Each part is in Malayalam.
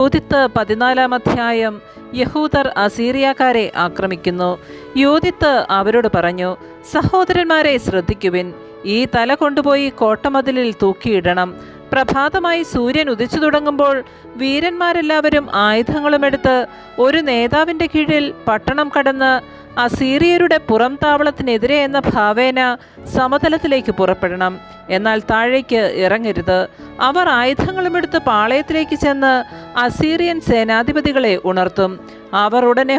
യൂതിത്ത് പതിനാലാം അധ്യായം യഹൂദർ അസീറിയക്കാരെ ആക്രമിക്കുന്നു. യോദിത്ത് അവരോട് പറഞ്ഞു സഹോദരന്മാരെ ശ്രദ്ധിക്കുവിൻ. ഈ തല കൊണ്ടുപോയി കോട്ടമതിലിൽ തൂക്കിയിടണം. പ്രഭാതമായി സൂര്യൻ ഉദിച്ചു തുടങ്ങുമ്പോൾ വീരന്മാരെല്ലാവരും ആയുധങ്ങളുമെടുത്ത് ഒരു നേതാവിന്റെ കീഴിൽ പട്ടണം കടന്ന് അസീറിയരുടെ പുറം താവളത്തിനെതിരെ എന്ന ഭാവേന സമതലത്തിലേക്ക് പുറപ്പെടണം. എന്നാൽ താഴേക്ക് ഇറങ്ങരുത്. അവർ ആയുധങ്ങളുമെടുത്ത് പാളയത്തിലേക്ക് ചെന്ന് അസീറിയൻ സേനാധിപതികളെ ഉണർത്തും. അവർ ഉടനെ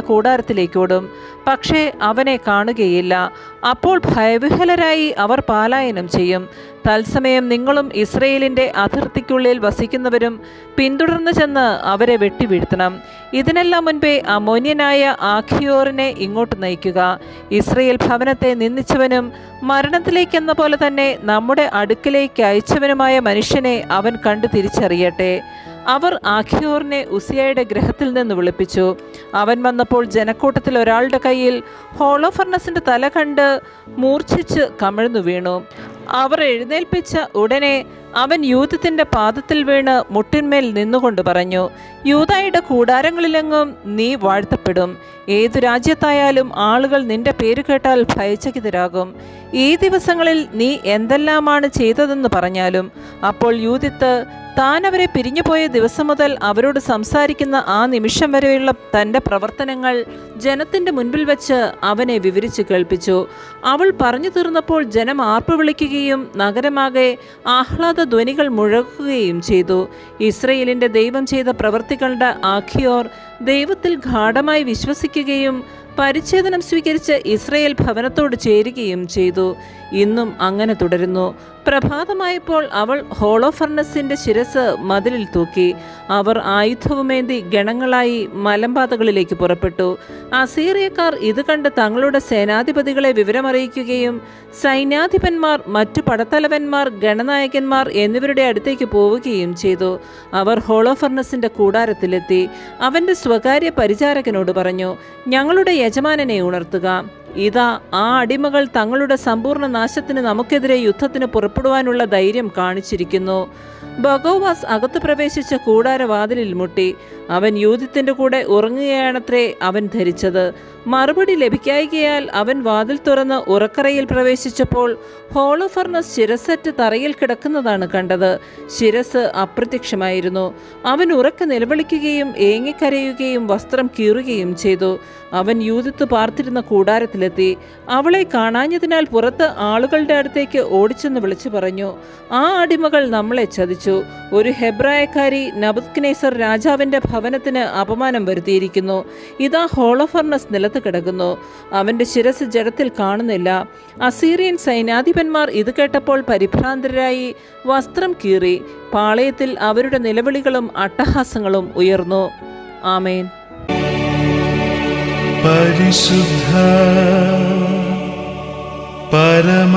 കൂടാരത്തിലേക്ക് ഓടും. പക്ഷേ അവനെ കാണുകയില്ല. അപ്പോൾ ഭയവിഹലരായി അവർ പാലായനം ചെയ്യും. തത്സമയം നിങ്ങളും ഇസ്രയേലിന്റെ അതിർത്തിക്കുള്ളിൽ വസിക്കുന്നവരും പിന്തുടർന്ന് ചെന്ന് അവരെ വെട്ടിവീഴ്ത്തണം. ഇതിനെല്ലാം മുൻപേ അമോന്യനായ ആഖിയോറിനെ ഇങ്ങോട്ട് നയിക്കുക. ഇസ്രയേൽ ഭവനത്തെ നിന്ദിച്ചവനും മരണത്തിലേക്കെന്ന പോലെ തന്നെ നമ്മുടെ അടുക്കിലേക്ക് അയച്ചവനുമായ മനുഷ്യനെ അവൻ കണ്ടു തിരിച്ചറിയട്ടെ. അവർ ആഖിയോറിനെ ഉസിയയുടെ ഗ്രഹത്തിൽ നിന്ന് വിളിപ്പിച്ചു. അവൻ വന്നപ്പോൾ ജനക്കൂട്ടത്തിൽ ഒരാളുടെ കയ്യിൽ ഹോളോഫർണസിന്റെ തല കണ്ട് മൂർച്ഛിച്ച് കമിഴ്ന്നു വീണു. അവർ എഴുന്നേൽപ്പിച്ച ഉടനെ അവൻ യൂതത്തിന്റെ പാദത്തിൽ വീണ് മുട്ടിന്മേൽ നിന്നുകൊണ്ട് പറഞ്ഞു യൂതായുടെ കൂടാരങ്ങളിലെങ്ങും നീ വാഴ്ത്തപ്പെടും. ഏതു രാജ്യത്തായാലും ആളുകൾ നിന്റെ പേര് കേട്ടാൽ ഭയചകിതരാകും. ഈ ദിവസങ്ങളിൽ നീ എന്തെല്ലാമാണ് ചെയ്തതെന്ന് പറഞ്ഞാലും അപ്പോൾ യൂതിത്ത് താൻ അവരെ പിരിഞ്ഞുപോയ ദിവസം മുതൽ അവരോട് സംസാരിക്കുന്ന ആ നിമിഷം വരെയുള്ള തന്റെ പ്രവർത്തനങ്ങൾ ജനത്തിന്റെ മുൻപിൽ വെച്ച് അവനെ വിവരിച്ച് കേൾപ്പിച്ചു. അവൾ പറഞ്ഞു തീർന്നപ്പോൾ ജനം ആർപ്പ് വിളിക്കുകയും നഗരമാകെ ആഹ്ലാദ ധ്വനികൾ മുഴക്കുകയും ചെയ്തു. ഇസ്രയേലിന്റെ ദൈവം ചെയ്ത പ്രവൃത്തികളുടെ ആഖിയോർ ദൈവത്തിൽ ഗാഠമായി വിശ്വസിക്കുകയും പരിച്ഛേദനം സ്വീകരിച്ച് ഇസ്രയേൽ ഭവനത്തോട് ചേരുകയും ചെയ്തു. ഇന്നും അങ്ങനെ തുടരുന്നു. പ്രഭാതമായപ്പോൾ അവൾ ഹോളോഫർണസിന്റെ ശിരസ് മതിലിൽ തൂക്കി. അവർ ആയുധവുമേന്തി ഗണങ്ങളായി മലമ്പാതകളിലേക്ക് പുറപ്പെട്ടു. അസീറിയക്കാർ ഇത് കണ്ട് തങ്ങളുടെ സേനാധിപതികളെ വിവരമറിയിക്കുകയും സൈന്യാധിപന്മാർ മറ്റു പടത്തലവന്മാർ ഗണനായകന്മാർ എന്നിവരുടെ അടുത്തേക്ക് പോവുകയും ചെയ്തു. അവർ ഹോളോഫർണസിന്റെ കൂടാരത്തിലെത്തി. അവന്റെ സ്വകാര്യ പരിചാരകനോട് പറഞ്ഞു ഞങ്ങളുടെ യജമാനനെ ഉണർത്തുക. ഇതാ ആ അടിമകൾ തങ്ങളുടെ സമ്പൂർണ നാശത്തിന് നമുക്കെതിരെ യുദ്ധത്തിന് പുറപ്പെടുവാനുള്ള ധൈര്യം കാണിച്ചിരിക്കുന്നു. ബഗോവാസ് അകത്തു പ്രവേശിച്ച കൂടാരവാതിലിൽ മുട്ടി. അവൻ യൂതിത്തിന്റെ കൂടെ ഉറങ്ങുകയാണത്രേ അവൻ ധരിച്ചത്. മറുപടി ലഭിക്കായികയാൽ അവൻ വാതിൽ തുറന്ന് ഉറക്കറയിൽ പ്രവേശിച്ചപ്പോൾ ഹോളോഫർണസ് ശിരസറ്റ് തറയിൽ കിടക്കുന്നതാണ് കണ്ടത്. ശിരസ് അപ്രത്യക്ഷമായിരുന്നു. അവൻ ഉറക്ക നിലവിളിക്കുകയും ഏങ്ങിക്കരയുകയും വസ്ത്രം കീറുകയും ചെയ്തു. അവൻ യൂതിത്ത് പാർത്തിരുന്ന കൂടാരത്തിലെത്തി. അവളെ കാണാഞ്ഞതിനാൽ പുറത്ത് ആളുകളുടെ അടുത്തേക്ക് ഓടിച്ചെന്ന് വിളിച്ചു പറഞ്ഞു. ആ അടിമകൾ നമ്മളെ ചതിച്ചു. ഒരു ഹെബ്രായക്കാരി നബുദ്നേസർ രാജാവിന്റെ ഭവനത്തിന് അപമാനം വരുത്തിയിരിക്കുന്നു. ഇതാ ഹോളോഫർണസ് നിലത്ത് കിടക്കുന്നു. അവന്റെ ശിരസ് ജഡത്തിൽ കാണുന്നില്ല. അസീറിയൻ സൈന്യാധിപന്മാർ ഇത് കേട്ടപ്പോൾ പരിഭ്രാന്തരായി വസ്ത്രം കീറി. പാളയത്തിൽ അവരുടെ നിലവിളികളും അട്ടഹാസങ്ങളും ഉയർന്നു. ആമേൻ. പരിശുദ്ധ പരമ